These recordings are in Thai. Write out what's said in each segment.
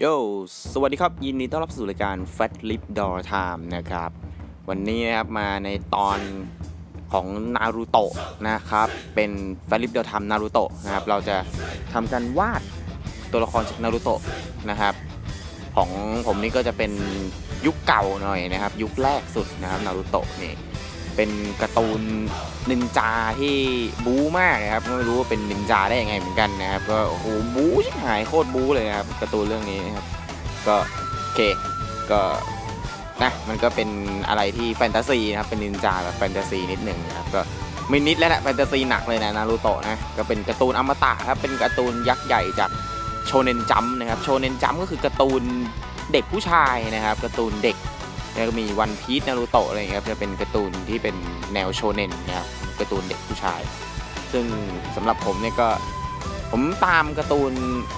โย สวัสดีครับ ยินดีต้อนรับสู่รายการ Fat Lip Door Time นะครับ วันนี้นะครับมาในตอนของนารูโตะนะครับ เป็น Fat Lip Door Time นารูโตะนะครับ เราจะทำการวาดตัวละครจากนารูโตะนะครับ ของผมนี่ก็จะเป็นยุคเก่าหน่อยนะครับ ยุคแรกสุดนะครับนารูโตะนี่ เป็นการ์ตูนนินจาที่บู๊มากนะครับไม่รู้ว่าเป็นนินจาได้ยังไงเหมือนกันนะครับก็โอ้โหบู๊ชิบหายโคตรบู๊เลยนะครับการ์ตูนเรื่องนี้นะครับก็โอเคก็นะมันก็เป็นอะไรที่แฟนตาซีนะครับเป็นนินจาแบบแฟนตาซีนิดหนึ่งนะครับก็ไม่นิดแล้วแหละแฟนตาซีหนักเลยนะนารูโตะนะก็เป็นการ์ตูนอมตะครับเป็นการ์ตูนยักษ์ใหญ่จากโชเนนจัมนะครับโชเนนจัมก็คือการ์ตูนเด็กผู้ชายนะครับการ์ตูนเด็ก แล้วก็มีวันพีชนารูโตะอะไรอย่างเงี้ยครับจะเป็นการ์ตูนที่เป็นแนวโชเน็นนะครับการ์ตูนเด็กผู้ชาย ซึ่งสำหรับผมเนี่ยก็ผมตามการ์ตูน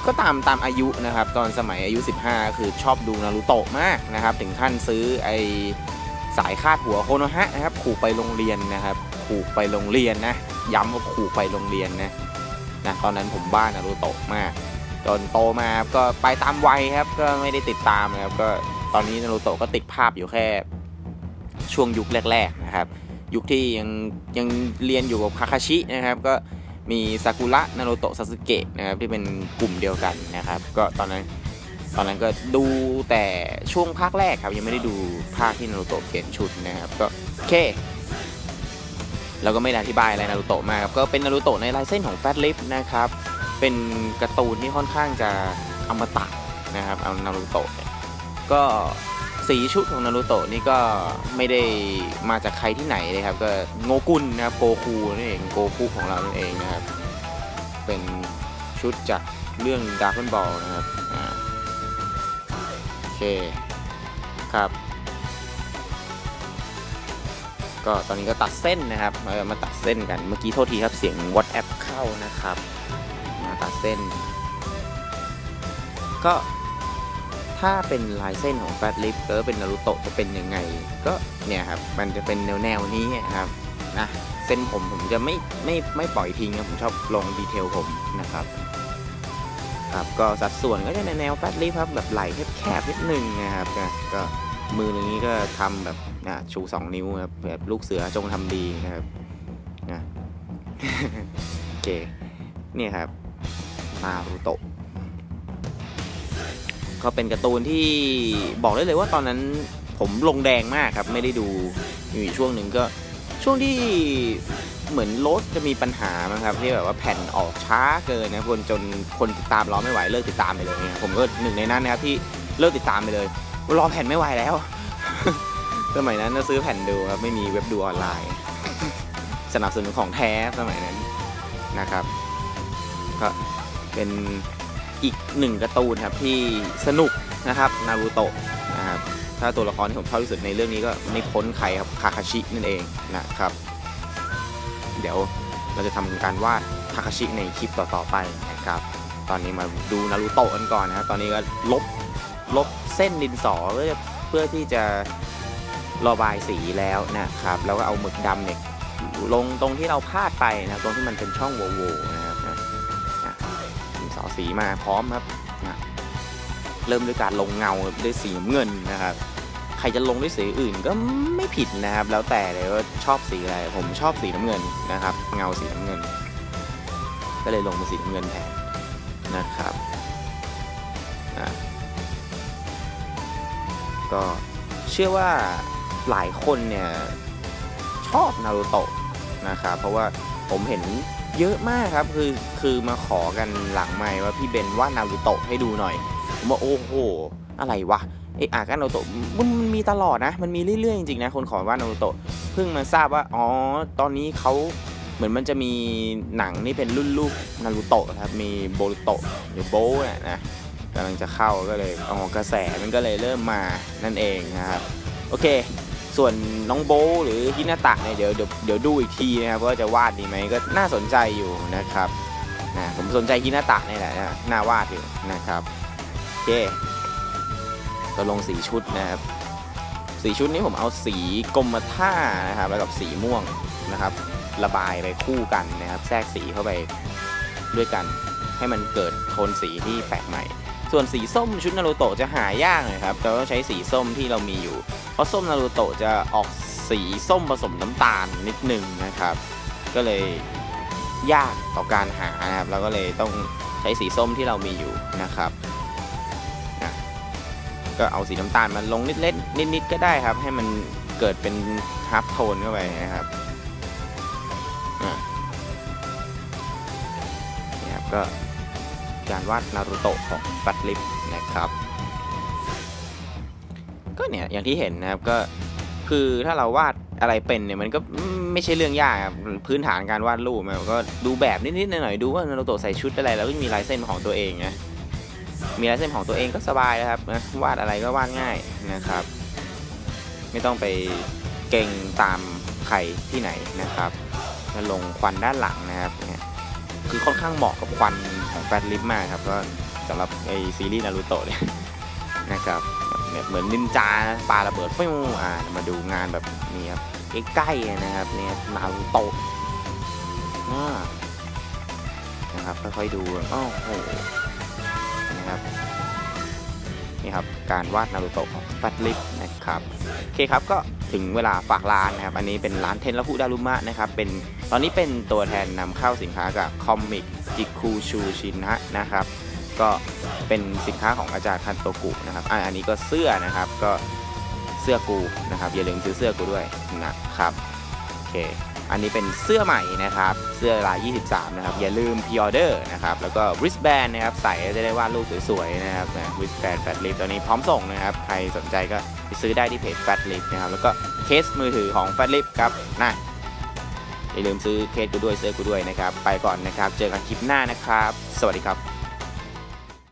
ก็ตามตามอายุนะครับ ตอนสมัยอายุ 15 คือชอบดูนารูโตะมากนะครับ ถึงขั้นซื้อไอสายคาดหัวโคโนฮะนะครับขู่ไปโรงเรียนนะครับขู่ไปโรงเรียนนะย้ำว่าขู่ไปโรงเรียนนะนะตอนนั้นผมบ้านารูโตะมากจนโตมาก็ไปตามวัยครับก็ไม่ได้ติดตามนะครับก็ ตอนนี้นารูโตะก็ติดภาพอยู่แค่ช่วงยุคแรก ๆนะครับ ยุคที่ยังยังเรียนอยู่กับคาคาชินะครับก็มีซากุระนารูโตะซาสึเกะนะครับที่เป็นกลุ่มเดียวกันนะครับ ก็ตอนนั้นตอนนั้นก็ดูแต่ช่วงภาคแรกครับ ยังไม่ได้ดูภาคที่นารูโตะเปลี่ยนชุดนะครับ ก็โอเคเราก็ไม่ได้อธิบายอะไรนารูโตะมากครับก็เป็นนารูโตะในลายเส้นของแฟตลิฟนะครับ เป็นการ์ตูนที่ค่อนข้างจะอมตะนะครับเอานารูโตะ ก็สีชุดของนารูโตะนี่ก็ไม่ได้มาจากใครที่ไหนเลยครับ ก็โงกุลนะครับโกคูนั่นเองโกคูของเรานั่นเองนะครับ เป็นชุดจากเรื่องดาร์ g บอลนะครับโอเคครับ ก็ตอนนี้ก็ตัดเส้นนะครับมามาตัดเส้นกันเมื่อกี้โทษทีครับเสียง WhatsApp เข้านะครับ มาตัดเส้น ก็ ถ้าเป็นลายเส้นของแฟตลิฟก็เป็นนารูโตะจะเป็นยังไง ก็เนี่ยครับ มันจะเป็นแนวแนวนี้ครับนะเส้นผมผมจะไม่ไม่ไม่ปล่อยทิ้งครับผมชอบลงดีเทลผมนะครับครับก็สัดส่วนก็จะในแนวแฟตลิฟครับแบบไหล่แคบๆนิดนึงนะครับก็มือนี้ก็ทำแบบนะชู 2 นิ้วครับแบบลูกเสือจงทำดีนะครับนะโอเคเนี่ยครับนารูโตะ ก็เป็นการ์ตูนที่บอกได้เลยว่าตอนนั้นผมลงแดงมากครับ ไม่ได้ดูอยู่ช่วงหนึ่งก็ช่วงที่เหมือนรสจะมีปัญหามั้งครับที่แบบว่าแผ่นออกช้าเกินนะคนจนคนติดตามรอไม่ไหวเลิกติดตามไปเลยผมก็หนึ่งในนั้นนะครับที่เลิกติดตามไปเลยรอแผ่นไม่ไหวแล้ว สมัยนั้นซื้อแผ่นดูครับไม่มีเว็บดูออนไลน์ สนับสนุนของแท้สมัยนั้นนะครับ ก็เป็น อีกหนึ่งการ์ตูนครับที่สนุกนะครับนารูโตะนะครับถ้าตัวละครที่ผมชอบที่สุดในเรื่องนี้ก็ไม่พ้นใครครับคาคาชินั่นเองนะครับ เดี๋ยวเราจะทำการวาดคาคาชิในคลิปต่อๆไปนะครับ ตอนนี้มาดูนารูโตะกันก่อนนะครับตอนนี้ก็ลบลบเส้นดินสอเพื่อเพื่อที่จะระบายสีแล้วนะครับ แล้วก็เอาหมึกดำเนี่ยลงตรงที่เราพลาดไปนะตรงที่มันเป็นช่องโหว่ๆนะ สอสีมาพร้อมครับนะเริ่มด้วยการลงเงาด้วยสีน้ำเงินนะครับ ใครจะลงด้วยสีอื่นก็ไม่ผิดนะครับ แล้วแต่เลยว่าชอบสีอะไรผมชอบสีน้ำเงินนะครับ เงาสีน้ำเงิน ก็เลยลงเป็นสีน้ำเงินแทนนะครับอะก็เชื่อว่าหลายคนเนี่ยชอบนารูโตะนะครับเพราะว่าผมเห็น เยอะมากครับคือคือมาขอกันหลังไม่ว่าพี่เบนว่านารูโตะให้ดูหน่อยผมว่าโอ้โห อะไรวะไออากันนารูโตะมันมันมีตลอดนะ มันมีเรื่อยๆจริงๆนะคนขอว่านารูโตะเพิ่งมาทราบว่าอ๋อตอนนี้เขาเหมือนมันจะมีหนังนี่เป็นรุ่นลูกนารูโตะครับมีโบรุโตะหรือโบเนี่ยนะกำลังจะเข้าก็เลยอ๋อกระแสมันก็เลยเริ่มมานั่นเองนะครับโอเค ส่วนน้องโบหรือฮินาตะเนี่ยเดี๋ยวเดี๋ยวเดี๋ยวดูอีกทีนะครับว่าจะวาดดีไหมก็น่าสนใจอยู่นะครับนะผมสนใจฮินาตะนี่แหละนะน่าวาดอยู่นะครับโอเคก็ลงสีชุดนะครับสีชุดนี้ผมเอาสีกรมท่านะครับแล้วกับสีม่วงนะครับ ระบายไปคู่กันนะครับ แทรกสีเข้าไปด้วยกัน ให้มันเกิดโทนสีที่แปลกใหม่ ส่วนสีส้มชุดนารูโตะจะหายากน่อยครับเราต้องใช้สีส้มที่เรามีอยู่ เพราะส้มนารูโตะจะออกสีส้มผสมน้ำตาลนิดหนึ่งนะครับ ก็เลยยากต่อการหานะครับเราก็เลยต้องใช้สีส้มที่เรามีอยู่นะครับนะก็เอาสีน้ำตาลมันลงนิดเล็กนิดๆก็ได้ครับ ให้มันเกิดเป็นฮับโทนเข้าไปนะครับอะนี่ครับก็การวาดนารูโตะของฟัตลิปนะครับ ก็เนี่ยอย่างที่เห็นนะครับก็คือถ้าเราวาดอะไรเป็นเนี่ยมันก็ไม่ใช่เรื่องยากครับพื้นฐานการวาดรูปมันก็ดูแบบนิดๆหน่อยๆดูว่านารูโตะใส่ชุดอะไรแล้วก็มีลายเส้นของตัวเองนะมีลายเส้นของตัวเองก็สบายนะครับนะวาดอะไรก็วาดง่ายนะครับ ไม่ต้องไปเก่งตามใครที่ไหนนะครับมาลงควันด้านหลังนะครับเนี่ยคือค่อนข้างเหมาะกับควันของแฟตลิปมากครับก็สำหรับไอซีรีส์นารูโตะเนี่ยนะครับ แบบเหมือนนินจาปาระเบิดฟิวอ่ามาดูงานแบบนี้ครับใกล้ๆนะครับเนี่ยนารูโตะนะครับค่อยๆดูอ้โหนะครับนี่ครับการวาดนารูโตะของแฟตลิปนะครับโอเคครับก็ถึงเวลาฝากร้านนะครับ อันนี้เป็นร้านเทนละคุดารุมะนะครับเป็นตอนนี้เป็นตัวแทนนำเข้าสินค้ากับคอมิกจิคูชูชินะนะครับ ก็เป็นสินค้าของอาจารย์คันโตกุนะครับอ่าอันนี้ก็เสื้อนะครับก็เสื้อกูนะครับอย่าลืมซื้อเสื้อกูด้วยนะครับโอเคอันนี้เป็นเสื้อใหม่นะครับ เสื้อลาย 23 นะครับ อย่าลืมพิออเดอร์นะครับ แล้วก็ wristband นะครับ ใส่จะได้วาดรูปสวยๆ นะครับ wristband fat lip ตอนนี้พร้อมส่งนะครับ ใครสนใจก็ไปซื้อได้ที่เพจ fat lip นะครับ แล้วก็เคสมือถือของ fat lip ครับนะอย่าลืมซื้อเคสกูด้วยเสื้อกูด้วยนะครับ ไปก่อนนะครับ เจอกันคลิปหน้านะครับ สวัสดีครับ